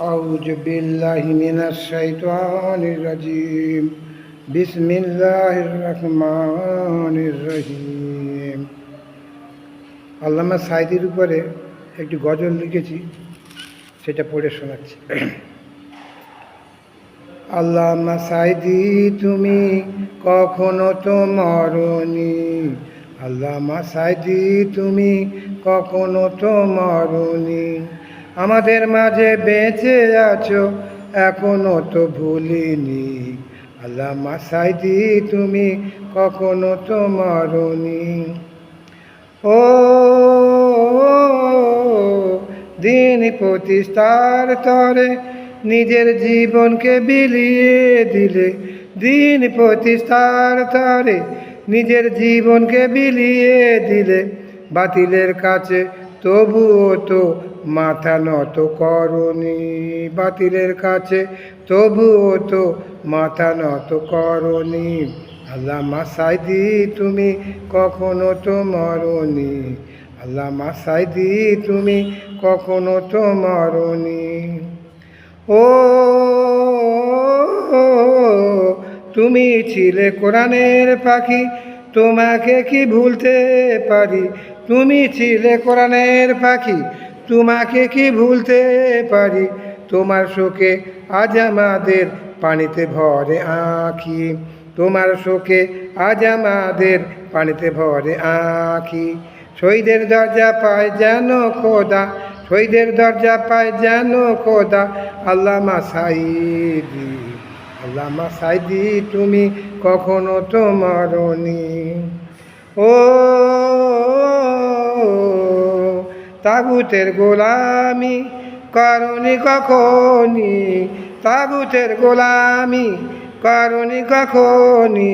أعوذ بالله من الشيطان الرجيم بسم الله الرحمن الرحيم আল্লামা সাইদির উপরে একটি গজল লিখেছি সেটা পড়ে শোনাচ্ছি আল্লামা সাইদি তুমি কখনো তো মরনি আল্লামা সাইদি তুমি কখনো তো মরনি আমাদের মাঝে বেঁচে আছো, এখনও তো ভুলিনি। আল্লামা সাইদি তুমি, কখনো তো মরনি। ও, দিন প্রতিষ্ঠার তরে নিজের জীবনকে বিলিয়ে দিলে। দিন প্রতিষ্ঠার তরে নিজের জীবনকে বিলিয়ে দিলে। বাতিলের কাছে তবুও তো মাথা নত করনি। বাতিলের কাছে তবুও তো মাথা নত করনি। আল্লামা সাইদি, তুমি কখনো তো মরনি। আল্লামা সাইদি, তুমি কখনো তো মরনি। ও, তুমি ছিলে কোরআনের পাখি, তোমাকে কি ভুলতে পারি? তুমি ছিলে কোরআনের পাখি তোমাকে কি ভুলতে পারি? তোমার শোকে আজ আমাদের পানিতে ভরে আঁখি তোমার শোকে আজ আমাদের পানিতে ভরে আঁখি শহীদের দরজা পায় যেন খোদা, শহীদের দরজা পায় যেন খোদা। আল্লামা সাইদি আল্লামা সাইদি, তুমি কখনো তো মরনি। ও তাগুতের গোলামি করনি কখনি তাগুতের গোলামি করনি কখনি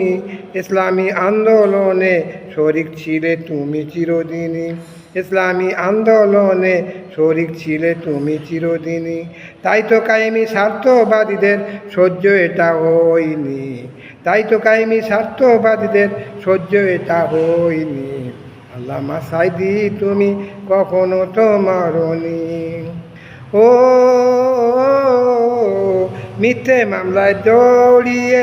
ইসলামী আন্দোলনে শরিক ছিলে তুমি চিরদিনই। ইসলামী আন্দোলনে শরিক ছিলে তুমি চিরদিনই। তাই তো কায়েমি স্বার্থবাদীদের সহ্য এটা হয়নি। তাই তো কায়েমি স্বার্থবাদীদের সহ্য এটা হয়নি। আল্লামা সাইদি তুমি কখনো তো মারনি। ও মিথ্যে মামলায় জড়িয়ে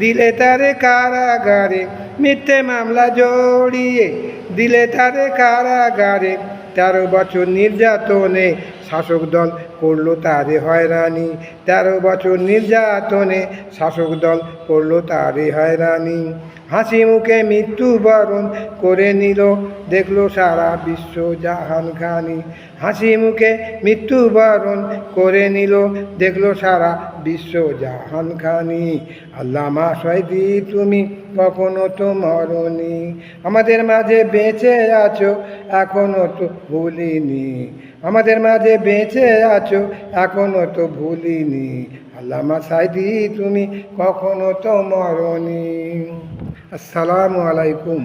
দিলে তারে কারাগারে, মিথ্যে মামলা জড়িয়ে দিলে তারে কারাগারে। তেরো বছর নির্যাতনে শাসক দল করল তারে হয়রানি। তেরো বছর নির্যাতনে শাসক দল করল তারে হয়রানি। হাসি মুখে মৃত্যুবরণ করে নিল, দেখল সারা বিশ্ব জাহান খানি হাসি মুখে মৃত্যুবরণ করে নিল, দেখল সারা বিশ্ব জাহান খানি আল্লামা সৈদি, তুমি কখনো তো মরনি। আমাদের মাঝে বেঁচে আছো, এখনও তো ভুলিনি। আমাদের মাঝে বেঁচে আছো এখনও তো ভুলিনি। আল্লামা সাইদি তুমি কখনো তো মরনি। আসসালামু আলাইকুম।